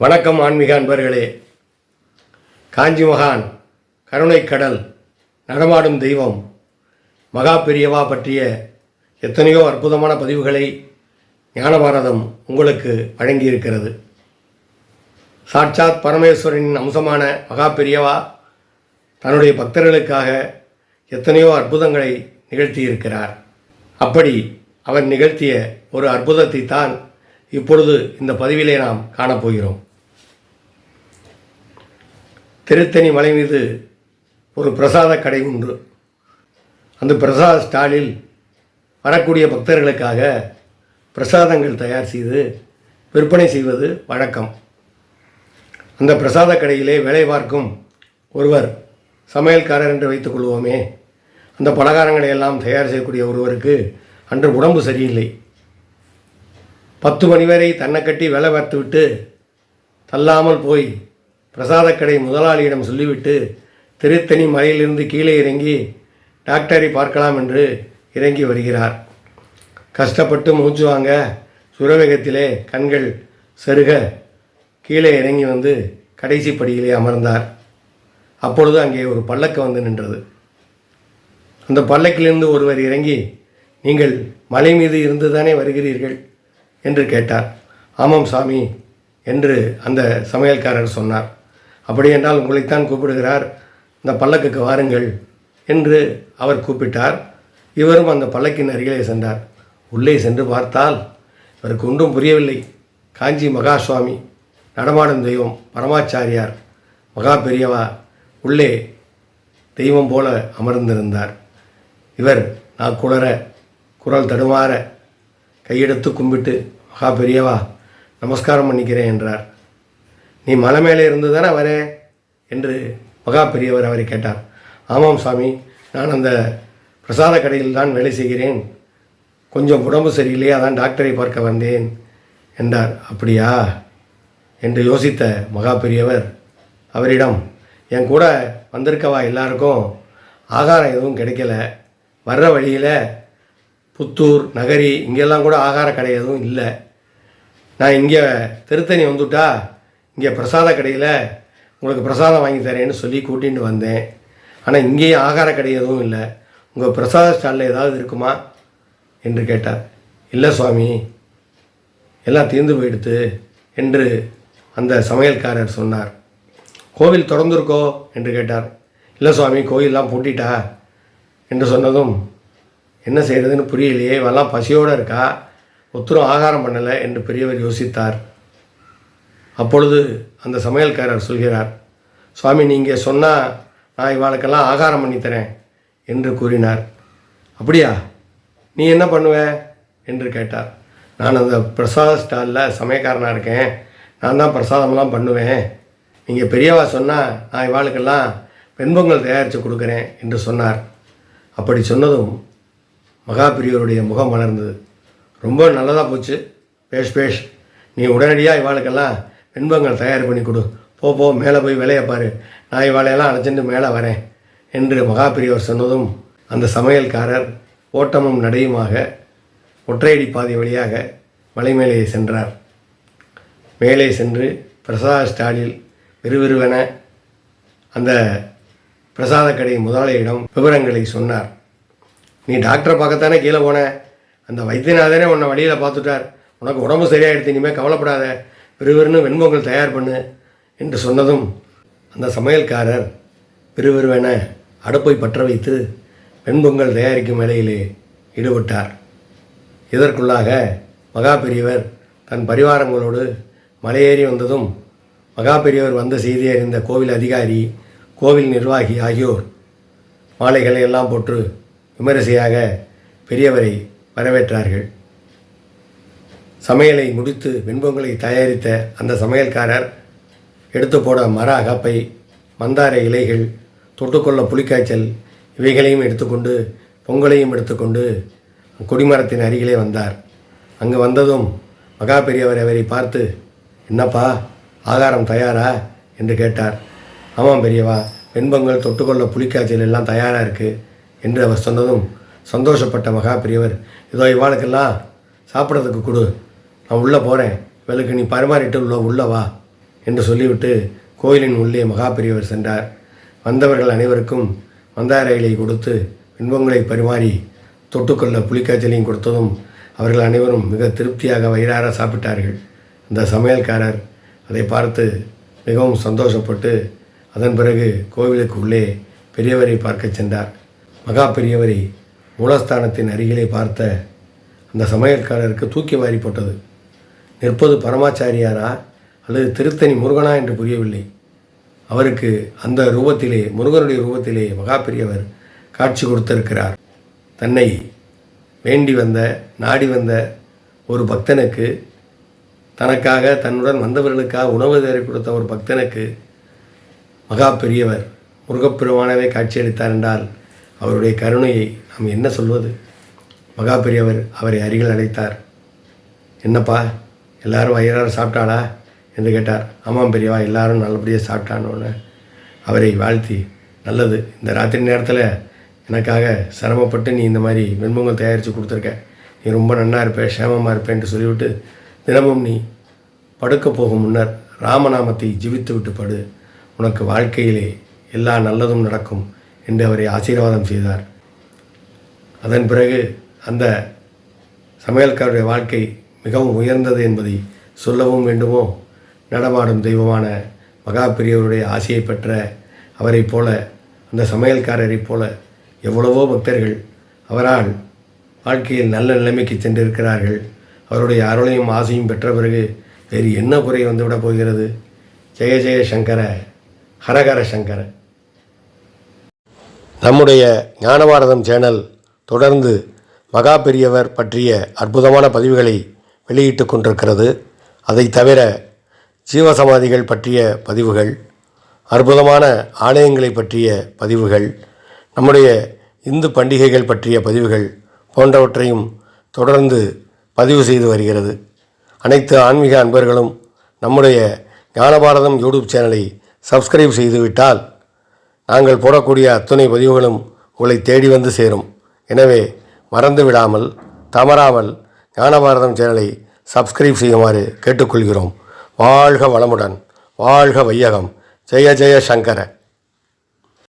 வணக்கம் ஆன்மீக அன்பர்களே. காஞ்சி மகான் கருணைக்கடல் நடமாடும் தெய்வம் மகா பெரியவா பற்றிய எத்தனையோ அற்புதமான பதிவுகளை ஞானபாரதம் உங்களுக்கு வழங்கியிருக்கிறது. சாட்சாத் பரமேஸ்வரனின் அம்சமான மகா பெரியவா தன்னுடைய பக்தர்களுக்காக எத்தனையோ அற்புதங்களை நிகழ்த்தியிருக்கிறார். அப்படி அவர் நிகழ்த்திய ஒரு அற்புதத்தை தான் இப்பொழுது இந்த பதிவிலே நாம் காணப்போகிறோம். திருத்தணி மலை மீது ஒரு பிரசாத கடை உண்டு. அந்த பிரசாத ஸ்டாலில் வரக்கூடிய பக்தர்களுக்காக பிரசாதங்கள் தயார் செய்து விற்பனை செய்வது வழக்கம். அந்த பிரசாத கடையிலே வேலை பார்க்கும் ஒருவர் சமையல்காரர் என்று வைத்துக் கொள்வோமே அந்த பலகாரங்களை எல்லாம் தயார் செய்யக்கூடிய ஒருவருக்கு அன்று உடம்பு சரியில்லை. பத்து மணி வரை தன்னை கட்டி வேலை பார்த்து விட்டு தள்ளாமல் போய் பிரசாதக்கடை முதலாளியிடம் சொல்லிவிட்டு திருத்தணி மலையிலிருந்து கீழே இறங்கி டாக்டரை பார்க்கலாம் என்று இறங்கி வருகிறார். கஷ்டப்பட்டு மூச்சு வாங்க சுரவேகத்திலே கண்கள் செருக கீழே இறங்கி வந்து கடைசி படியிலே அமர்ந்தார். அப்பொழுது அங்கே ஒரு பல்லக்கு வந்து நின்றது. அந்த பல்லக்கிலிருந்து ஒருவர் இறங்கி நீங்கள் மலை மீது இருந்து தானே வருகிறீர்கள்? என்று கேட்டார். ஆமாம் சாமி என்று அந்த சமையல்காரர் சொன்னார். அப்படி என்றால் உங்களைத்தான் கூப்பிடுகிறார். இந்த பல்லக்குக்கு வாருங்கள் என்று அவர் கூப்பிட்டார். இவரும் அந்த பல்லக்கின் அருகிலே சென்றார். உள்ளே சென்று பார்த்தால் இவருக்கு ஒன்றும் புரியவில்லை. காஞ்சி மகா சுவாமி நடமாடும் தெய்வம் பரமாச்சாரியார் மகா பெரியவா உள்ளே தெய்வம் போல அமர்ந்திருந்தார். இவர் நான் குளற குரல் தடுமாற கையெடுத்து கும்பிட்டு மகா பெரியவா நமஸ்காரம் பண்ணிக்கிறேன் என்றார். நீ மலை மேலே இருந்து தானே வரே? என்று மகா பெரியவர் அவரை கேட்டார். ஆமாம் சாமி நான் அந்த பிரசாத கடையில் தான் வேலை செய்கிறேன். கொஞ்சம் உடம்பு சரியில்லையே அதான் டாக்டரை பார்க்க வந்தேன் என்றார். அப்படியா? என்று யோசித்த மகா பெரியவர் அவரிடம் என் கூட வந்திருக்கவா எல்லாருக்கும்? ஆகாரம் எதுவும் கிடைக்கல. வர்ற வழியில் புத்தூர் நகரி இங்கெல்லாம் கூட ஆகார கடை எதுவும் இல்லை. நான் இங்கே திருத்தணி வந்துட்டா இங்கே பிரசாத கடையில் உங்களுக்கு பிரசாதம் வாங்கி தரேன்னு சொல்லி கூட்டிகிட்டு வந்தேன். ஆனால் இங்கேயும் ஆகார கடை எதுவும் இல்லை. உங்கள் பிரசாத ஸ்டாலில் ஏதாவது இருக்குமா? என்று கேட்டார். இல்லை சுவாமி எல்லாம் தீர்ந்து போயிடுத்து என்று அந்த சமையல்காரர் சொன்னார். கோவில் திறந்துருக்கோ? என்று கேட்டார். இல்லை சுவாமி கோயிலெலாம் பூட்டிட்டா? என்று சொன்னதும் என்ன செய்கிறதுன்னு புரியலையே இவெல்லாம் பசியோடு இருக்கா? ஒத்தரும் ஆகாரம் பண்ணலை என்று பெரியவர் யோசித்தார். அப்பொழுது அந்த சமையல்காரர் சொல்கிறார் சுவாமி நீங்கள் சொன்னால் நான் இவாளுக்கெல்லாம் ஆகாரம் பண்ணித்தரேன் என்று கூறினார். அப்படியா? நீ என்ன பண்ணுவ? என்று கேட்டார். நான் அந்த பிரசாத ஸ்டாலில் சமயக்காரனாக இருக்கேன். நான் தான் பிரசாதம்லாம் பண்ணுவேன். நீங்கள் பெரியவா சொன்னால் நான் இவாளுக்கெல்லாம் வெண்பொங்கல் தயாரித்து கொடுக்குறேன் என்று சொன்னார். அப்படி சொன்னதும் மகாபிரியருடைய முகம் மலர்ந்தது. ரொம்ப நல்லதாக போச்சு. பேஷ் பேஷ். நீ உடனடியாக இவாளுக்கெல்லாம் இன்பங்கள் தயார் பண்ணி கொடு. போ போ மேலே போய் வேலையை பாரு. நாய் வாழையெல்லாம் அழைச்சிட்டு மேலே வரேன் என்று மகாபிரியவர் சொன்னதும் அந்த சமையல்காரர் ஓட்டமும் நடையுமாக ஒற்றையடி பாதை வழியாக மலை மேலே சென்றார். மேலே சென்று பிரசாத ஸ்டாலில் விறுவிறுவென அந்த பிரசாத கடை முதலாளியிடம் விவரங்களை சொன்னார். நீ டாக்டரை பார்க்கத்தானே கீழே போன? அந்த வைத்தியநாதனே உன்னை வழியில் பார்த்துட்டார். உனக்கு உடம்பு சரியாயிடுத்து இனிமேல் கவலைப்படாத. விறுவிறுன்னு வெண்பொங்கல் தயார் பண்ணு என்று சொன்னதும் அந்த சமையல்காரர் விறுவிறுவென அடுப்பை பற்ற வைத்து வெண்பொங்கல் தயாரிக்கும் வேலையிலே ஈடுபட்டார். இதற்குள்ளாக மகா பெரியவர் தன் பரிவாரங்களோடு மலையேறி வந்ததும் மகா பெரியவர் வந்த செய்தி அறிந்த கோவில் அதிகாரி கோவில் நிர்வாகி ஆகியோர் மாலைகளை எல்லாம் போட்டு விமரிசையாக பெரியவரை வரவேற்றார்கள். சமையலை முடித்து வெண்பொங்கலை தயாரித்த அந்த சமையல்காரர் எடுத்து போட மர அகப்பை மந்தார இலைகள் தொட்டுக்கொள்ள புலிக்காய்ச்சல் இவைகளையும் எடுத்துக்கொண்டு பொங்கலையும் எடுத்துக்கொண்டு கொடிமரத்தின் அருகிலே வந்தார். அங்கு வந்ததும் மகா பெரியவர் அவரை பார்த்து என்னப்பா ஆகாரம் தயாரா? என்று கேட்டார். ஆமாம் பெரியவா வெண்பொங்கல் தொட்டுக்கொள்ள புலிக்காய்ச்சல் எல்லாம் தயாராக இருக்குது என்று அவர் சொன்னதும் சந்தோஷப்பட்ட மகா பெரியவர் இதோ இவாளுக்கெல்லாம் சாப்பிட்றதுக்கு கொடு நான் உள்ளே போகிறேன் இவளுக்கு நீ பரிமாறிட்டு உள்ள உள்ளே வா என்று சொல்லிவிட்டு கோயிலின் உள்ளே மகாபெரியவர் சென்றார். வந்தவர்கள் அனைவருக்கும் மந்தார கொடுத்து இன்பங்களை பரிமாறி தொட்டுக்கொள்ள புலிக்காய்ச்சலையும் கொடுத்ததும் அவர்கள் அனைவரும் மிக திருப்தியாக வயிறார சாப்பிட்டார்கள். அந்த சமையல்காரர் அதை பார்த்து மிகவும் சந்தோஷப்பட்டு அதன் பிறகு கோவிலுக்கு உள்ளே பெரியவரை பார்க்கச் சென்றார். மகா பெரியவரை மூலஸ்தானத்தின் அருகிலே பார்த்த அந்த சமையல்காரருக்கு தூக்கி வாரி போட்டது. நிற்பது பரமாச்சாரியாரா அல்லது திருத்தணி முருகனா என்று புரியவில்லை. அவருக்கு அந்த ரூபத்திலே முருகனுடைய ரூபத்திலே மகாபெரியவர் காட்சி கொடுத்திருக்கிறார். தன்னை வேண்டி வந்த நாடி வந்த ஒரு பக்தனுக்கு தனக்காக தன்னுடன் வந்தவர்களுக்காக உணவு தேடி கொடுத்த ஒரு பக்தனுக்கு மகா பெரியவர் முருகப்பெருமானவே காட்சியளித்தார் என்றால் அவருடைய கருணையை நாம் என்ன சொல்வது? மகா பெரியவர் அவரை அருகில் அழைத்தார். என்னப்பா? எல்லாரும் வயிறார சாப்பிட்டாளா? என்று கேட்டார். ஆமாம் பெரியவா எல்லாரும் நல்லபடியாக சாப்பிட்டானோன்னு அவரை வாழ்த்தி நல்லது. இந்த ராத்திரி நேரத்தில் எனக்காக சிரமப்பட்டு நீ இந்த மாதிரி வெண்பொங்கல் தயாரித்து கொடுத்துருக்க. நீ ரொம்ப நன்னா இருப்பேன் சேமமாக இருப்பேன்ட்டு சொல்லிவிட்டு தினமும் நீ படுக்க போகும் முன்னர் ராமநாமத்தை ஜிவித்து விட்டு படு. உனக்கு வாழ்க்கையிலே எல்லா நல்லதும் நடக்கும் என்று அவரை ஆசீர்வாதம் செய்தார். அதன் பிறகு அந்த சமையல்காரருடைய வாழ்க்கை மிகவும் உயர்ந்தது என்பதை சொல்லவும் வேண்டுமோ? நடமாடும் தெய்வமான மகா பெரியவருடைய ஆசையை பெற்ற அவரைப் போல அந்த சமையல்காரரைப் போல எவ்வளவோ பக்தர்கள் அவரால் வாழ்க்கையில் நல்ல நிலைமைக்கு சென்றிருக்கிறார்கள். அவருடைய அருளையும் ஆசையும் பெற்ற பிறகு வேறு என்ன குறை வந்துவிடப் போகிறது? ஜெய ஜெய சங்கர ஹரஹர சங்கர. நம்முடைய ஞானபாரதம் சேனல் தொடர்ந்து மகா பெரியவர் பற்றிய அற்புதமான பதிவுகளை வெளியிட்டு கொண்டிருக்கிறது. அதை தவிர ஜீவசமாதிகள் பற்றிய பதிவுகள் அற்புதமான ஆலயங்களை பற்றிய பதிவுகள் நம்முடைய இந்து பண்டிகைகள் பற்றிய பதிவுகள் போன்றவற்றையும் தொடர்ந்து பதிவு செய்து வருகிறது. அனைத்து ஆன்மீக அன்பர்களும் நம்முடைய ஞானபாரதம் யூடியூப் சேனலை சப்ஸ்கிரைப் செய்துவிட்டால் நாங்கள் போடக்கூடிய அத்துணை பதிவுகளும் உங்களை தேடி வந்து சேரும். எனவே மறந்து விடாமல் தவறாமல் ஞானபாரதம் சேனலை சப்ஸ்கிரைப் செய்யுமாறு கேட்டுக்கொள்கிறோம். வாழ்க வளமுடன். வாழ்க வையகம். ஜெய ஜெய சங்கர.